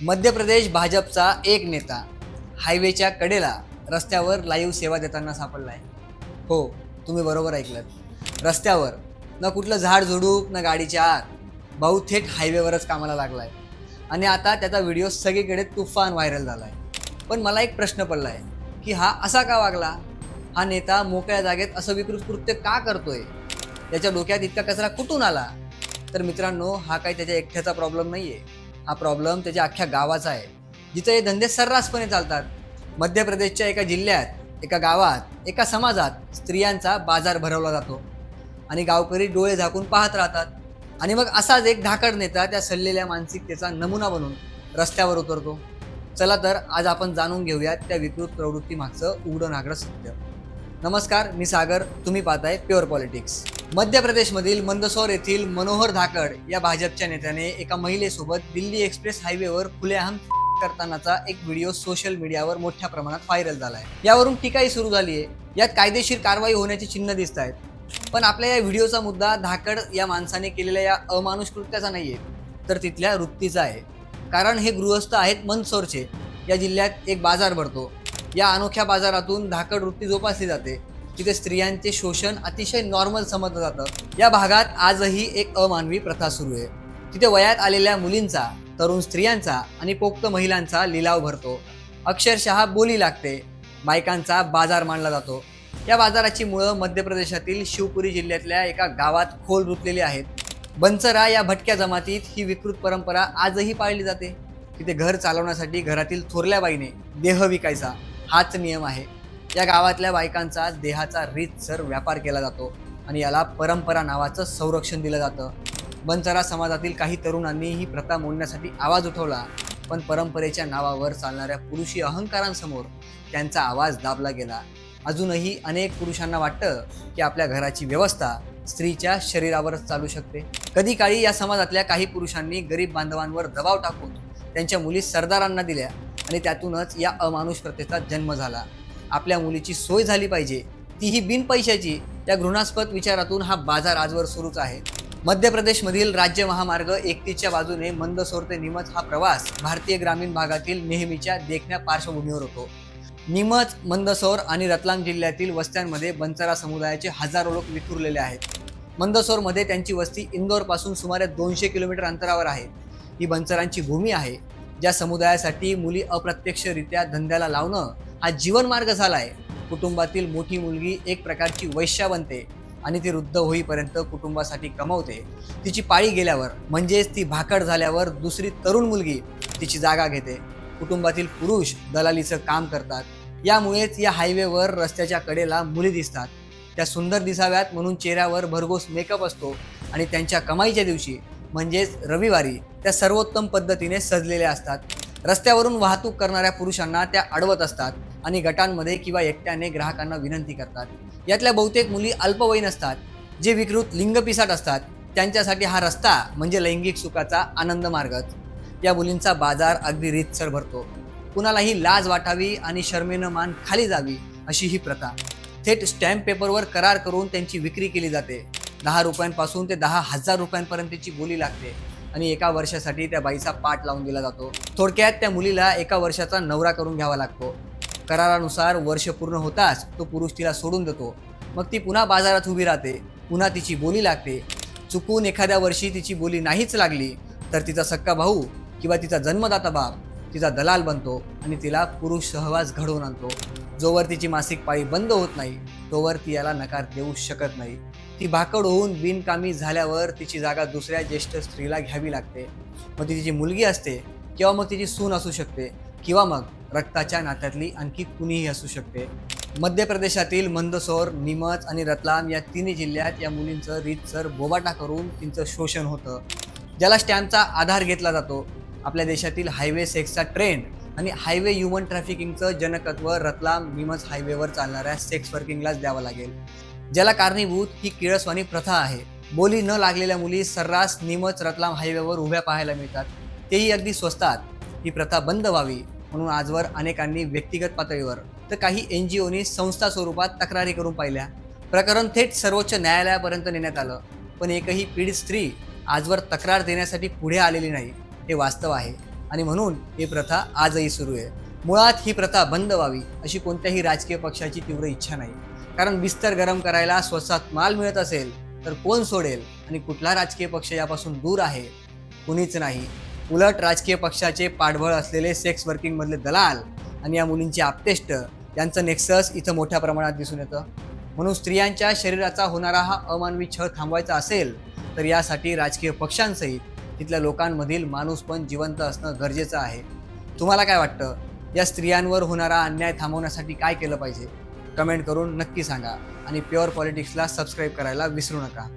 मध्य प्रदेश भाजपचा एक नेता हायवेच्या कडेला रस्त्यावर लाईव्ह सेवा देताना सापडलाय. हो तुम्ही बरोबर ऐकलं रस्त्यावर ना कुठलं झाड झुडूप ना गाडीच्या आत भाऊ थेट हायवेवरच कामाला लागलाय. आणि आता त्याचा व्हिडिओ सगळीकडे तुफान व्हायरल झालाय. पण मला एक प्रश्न पडलाय की हा असा का वागला? हा नेता मोकळ्या जागेत असं विकृत कृत्य का करतोय? त्याच्या डोक्यात इतका कचरा कुठून आला? तर मित्रांनो हा काही त्याच्या एकट्याचा प्रॉब्लेम नाही आहे हा प्रॉब्लेम त्याच्या अख्ख्या गावाचा आहे. जिथं हे धंदे सर्रासपणे चालतात. मध्य प्रदेशच्या एका जिल्ह्यात एका गावात एका समाजात स्त्रियांचा बाजार भरवला जातो. आणि गावकरी डोळे झाकून पाहत राहतात. आणि मग असाच एक धाकड नेता त्या सल्लेल्या मानसिकतेचा नमुना बनून रस्त्यावर उतरतो. चला तर आज आपण जाणून घेऊयात त्या विकृत प्रवृत्तीमागचं उघडं नागडं सत्य. नमस्कार मी सागर. तुम्ही पाहताय प्युअर पॉलिटिक्स मध्य प्रदेशमधील मंदसौर येथील मनोहर धाकड या भाजपच्या नेत्याने एका महिलेसोबत दिल्ली एक्सप्रेस हायवेवर खुलेआम करतानाचा एक व्हिडिओ सोशल मीडियावर मोठ्या प्रमाणात व्हायरल झाला आहे यावरून टीकाही सुरू झाली आहे यात कायदेशीर कारवाई होण्याची चिन्ह दिसत आहेत पण आपल्या या व्हिडिओचा मुद्दा धाकड या माणसाने केलेल्या या अमानुष कृत्याचा नाही आहे तर तिथल्या वृत्तीचा आहे. कारण हे गृहस्थ आहेत मंदसौरचे. या जिल्ह्यात एक बाजार भरतो. या अनोख्या बाजारातून धाकड वृत्ती जोपासली जाते. तिथे स्त्रियांचे शोषण अतिशय नॉर्मल समजलं जातं. या भागात आजही एक अमानवी प्रथा सुरू आहे. तिथे वयात आलेल्या मुलींचा तरुण स्त्रियांचा आणि पोक्त महिलांचा लिलाव भरतो. अक्षरशः बोली लागते. बायकांचा बाजार मानला जातो. या बाजाराची मुळं मध्य प्रदेशातील शिवपुरी जिल्ह्यातल्या एका गावात खोल रुतलेली आहेत. बंसरा या भटक्या जमातीत ही विकृत परंपरा आजही पाळली जाते. तिथे घर चालवण्यासाठी घरातील थोरल्या बाईने देह विकायचा. हाच नियम आहे. या गावातल्या बायकांचा देहाचा रीतसर व्यापार केला जातो आणि याला परंपरा नावाचं संरक्षण दिलं जातं. बंजारा समाजातील काही तरुणांनी ही प्रथा मोडण्यासाठी आवाज उठवला पण परंपरेच्या नावावर चालणाऱ्या पुरुषी अहंकारांसमोर त्यांचा आवाज दाबला गेला. अजूनही अनेक पुरुषांना वाटतं की आपल्या घराची व्यवस्था स्त्रीच्या शरीरावरच चालू शकते. कधी काळी या समाजातल्या काही पुरुषांनी गरीब बांधवांवर दबाव टाकून त्यांच्या मुली सरदारांना दिल्या आणि त्यातूनच या अमानुष प्रथेचा जन्म झाला. आपल्या मुलीची सोय झाली पाहिजे. तीही बिन पैशाची. या घृणास्पद विचारातून हा बाजार आजवर सुरूच आहे. मध्य प्रदेशमधील राज्य महामार्ग एकतीसच्या बाजूने मंदसोर ते निमच हा प्रवास भारतीय ग्रामीण भागातील नेहमीच्या देखण्या पार्श्वभूमीवर होतो. निमच मंदसौर आणि रतलाम जिल्ह्यातील वस्त्यांमध्ये बंजारा समुदायाचे हजारो लोक विखुरलेले आहेत. मंदसौरमध्ये त्यांची वस्ती इंदोरपासून सुमारे दोनशे किलोमीटर अंतरावर आहे. ही बंजारांची भूमी आहे. ज्या समुदायासाठी मुली अप्रत्यक्षरित्या धंद्याला लावणं हा जीवनमार्ग झाला आहे कुटुंबातील मोठी मुलगी एक प्रकारची वैश्या बनते आणि ती वृद्ध होईपर्यंत कुटुंबासाठी कमवते. तिची पाळी गेल्यावर म्हणजेच ती भाकड झाल्यावर दुसरी तरुण मुलगी तिची जागा घेते. कुटुंबातील पुरुष दलालीचं काम करतात. यामुळेच या हायवेवर रस्त्याच्या कडेला मुली दिसतात. त्या सुंदर दिसाव्यात म्हणून चेहऱ्यावर भरघोस मेकअप असतो आणि त्यांच्या कमाईच्या दिवशी म्हणजेच रविवारी त्या सर्वोत्तम पद्धतीने सजलेल्या असतात. रस्त्यावरून वाहतूक करणाऱ्या पुरुषांना त्या अडवत असतात आणि गटांमध्ये किंवा एकट्याने ग्राहकांना विनंती करतात. यातल्या बहुतेक मुली अल्पवयीन असतात जे विकृत लिंगपिसाट असतात. त्यांच्यासाठी हा रस्ता म्हणजे लैंगिक सुखाचा आनंद मार्गच या मुलींचा बाजार अगदी रीतसर भरतो. कुणालाही लाज वाटावी आणि शर्मेनं मान खाली जावी अशी ही प्रथा. थेट स्टॅम्प पेपरवर करार करून त्यांची विक्री केली जाते. दहा रुपयांपासून ते दहा हजार रुपयांपर्यंतची बोली लागते. आणि एका वर्षासाठी त्या बाईचा पाठ लावून दिला जातो. थोडक्यात त्या मुलीला एका वर्षाचा नवरा करून घ्यावा लागतो. करारानुसार वर्ष पूर्ण होताच तो पुरुष तिला सोडून देतो. मग ती पुन्हा बाजारात उभी राहते. पुन्हा तिची बोली लागते. चुकून एखाद्या वर्षी तिची बोली नाहीच लागली तर तिचा सक्का भाऊ किंवा तिचा जन्मदाता बाप तिचा दलाल बनतो आणि तिला पुरुष सहवास घडवून आणतो. जोवर तिची मासिक पाळी बंद होत नाही तोवर ती याला नकार देऊ शकत नाही. ती भाकड होऊन बिनकामी झाल्यावर तिची जागा दुसऱ्या ज्येष्ठ स्त्रीला घ्यावी लागते. मग ती तिची मुलगी असते किंवा मग तिची सून असू शकते किंवा मग रक्ताच्या नात्यातली आणखी कुणीही असू शकते. मध्य प्रदेशातील मंदसौर नीमच आणि रतलाम या तिन्ही जिल्ह्यात या मुलींचं रीतसर बोबाटा करून तिचं शोषण होतं. ज्याला स्टॅम्पचा आधार घेतला जातो. आपल्या देशातील हायवे सेक्सचा ट्रेंड आणि हायवे ह्युमन ट्रॅफिकिंगचं जनकत्व रतलाम नीमच हायवेवर चालणाऱ्या सेक्स वर्किंगलाच द्यावं लागेल. ज्याला कारणीभूत ही किळसवाणी प्रथा आहे. बोली न लागलेल्या मुली सर्रास निमच रतलाम हायवेवर उभ्या पाहायला मिळतात. तेही अगदी स्वस्तात. ही प्रथा बंद व्हावी म्हणून आजवर अनेकांनी व्यक्तिगत पातळीवर तर काही एन जी ओनी संस्था स्वरूपात तक्रारी करून पाहिल्या. प्रकरण थेट सर्वोच्च न्यायालयापर्यंत नेण्यात आलं. पण एकही पीडित स्त्री आजवर तक्रार देण्यासाठी पुढे आलेली नाही हे वास्तव आहे. आणि म्हणून ही प्रथा आजही सुरू आहे. मुळात ही प्रथा बंद व्हावी अशी कोणत्याही राजकीय पक्षाची तीव्र इच्छा नाही. कारण बिस्तर गरम करायला स्वस्तात माल मिळत असेल तर कोण सोडेल? आणि कुठला राजकीय पक्ष यापासून दूर आहे? कुणीच नाही. उलट राजकीय पक्षाचे पाठबळ असलेले सेक्स वर्किंगमधले दलाल आणि या मुलींचे आपतेष्ट यांचं नेक्सस इथं मोठ्या प्रमाणात दिसून येतं. म्हणून स्त्रियांच्या शरीराचा होणारा हा अमानवी छळ थांबवायचा असेल तर यासाठी राजकीय पक्षांसहित तिथल्या लोकांमधील माणूस पण जिवंत असणं गरजेचं आहे. तुम्हाला काय वाटतं? या स्त्रियांवर होणारा अन्याय थांबवण्यासाठी काय केलं पाहिजे? कमेंट करून नक्की सांगा. आणि प्युअर पॉलिटिक्सला सबस्क्राईब करायला विसरू नका.